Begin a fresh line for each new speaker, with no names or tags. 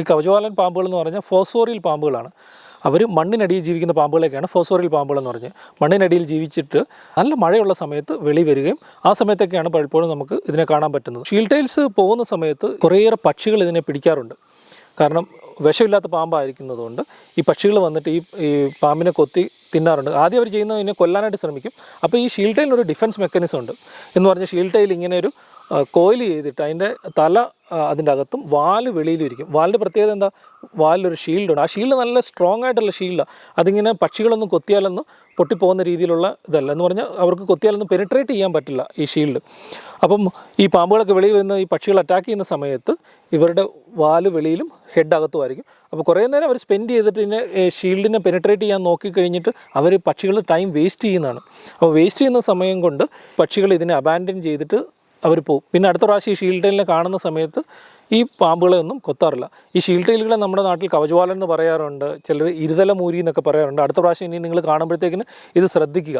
ഈ കവചവാലൻ പാമ്പുകൾ എന്ന് പറഞ്ഞാൽ ഫോസോറിയൽ പാമ്പുകളാണ്. അവർ മണ്ണിനടിയിൽ ജീവിക്കുന്ന പാമ്പുകളൊക്കെയാണ് ഫോസോറിയൽ പാമ്പുകൾ എന്ന് പറഞ്ഞ് മണ്ണിനടിയിൽ ജീവിച്ചിട്ട് നല്ല മഴയുള്ള സമയത്ത് വെളി വരികയും ആ സമയത്തൊക്കെയാണ് പലപ്പോഴും നമുക്ക് ഇതിനെ കാണാൻ പറ്റുന്നത്. ഷീൽ ടൈൽസ് പോകുന്ന സമയത്ത് കുറേയേറെ പക്ഷികൾ ഇതിനെ പിടിക്കാറുണ്ട്. കാരണം വിഷമില്ലാത്ത പാമ്പായിരിക്കുന്നതുകൊണ്ട് ഈ പക്ഷികൾ വന്നിട്ട് ഈ ഈ പാമ്പിനെ കൊത്തി തിന്നാറുണ്ട്. ആദ്യം അവർ ചെയ്യുന്നത് ഇതിനെ കൊല്ലാനായിട്ട് ശ്രമിക്കും. അപ്പോൾ ഈ ഷീൽ ടൈലിനൊരു ഡിഫൻസ് മെക്കാനിസം ഉണ്ട്. എന്ന് പറഞ്ഞാൽ ഷീൽ ടൈൽ ഇങ്ങനെ ഒരു കോയിൽ ചെയ്തിട്ട് അതിന്റെ തല അതിന്റെ അകത്തും വാൽ വെളിയിലും ഇരിക്കും വാലിന്റെ പ്രത്യേകത എന്താ? വാലിലൊരു ഷീൽഡുണ്ട് ആ ഷീൽഡ് നല്ല സ്ട്രോങ് ആയിട്ടുള്ള ഷീൽഡാണ് അതിങ്ങനെ പക്ഷികളൊന്നും കൊത്തിയാലൊന്നും പൊട്ടിപ്പോകുന്ന രീതിയിലുള്ള ഇതല്ല. എന്ന് പറഞ്ഞാൽ അവർക്ക് കൊത്തിയാലൊന്നും പെനിട്രേറ്റ് ചെയ്യാൻ പറ്റില്ല ഈ ഷീൽഡ് അപ്പം ഈ പാമ്പുകളൊക്കെ വെളിയിൽ വരുന്ന ഈ പക്ഷികൾ അറ്റാക്ക് ചെയ്യുന്ന സമയത്ത് ഇവരുടെ വാൽ വെളിയിലും ഹെഡ് അകത്തുമായിരിക്കും. അപ്പോൾ കുറേ നേരം അവർ സ്പെൻഡ് ചെയ്തിട്ട് ഇതിനെ ഷീൽഡിനെ പെനിട്രേറ്റ് ചെയ്യാൻ നോക്കി കഴിഞ്ഞിട്ട് അവർ പക്ഷികൾ ടൈം വേസ്റ്റ് ചെയ്യുന്നതാണ്. അപ്പോൾ വേസ്റ്റ് ചെയ്യുന്ന സമയം കൊണ്ട് പക്ഷികൾ ഇതിനെ അബാൻഡൻ ചെയ്തിട്ട് അവർ പോകും പിന്നെ അടുത്ത പ്രാവശ്യം ഈ ഷീൽഡ് കാണുന്ന സമയത്ത് ഈ പാമ്പുകളെ ഒന്നും കൊത്താറില്ല. ഈ ഷീൽഡെയിലുകളെ നമ്മുടെ നാട്ടിൽ കവചവാലൻ എന്ന് പറയാറുണ്ട് ചിലർ ഇരുതല മൂരി എന്നൊക്കെ പറയാറുണ്ട്. അടുത്ത പ്രാവശ്യം ഇനി നിങ്ങൾ കാണുമ്പോഴത്തേക്കിന് ഇത് ശ്രദ്ധിക്കുക.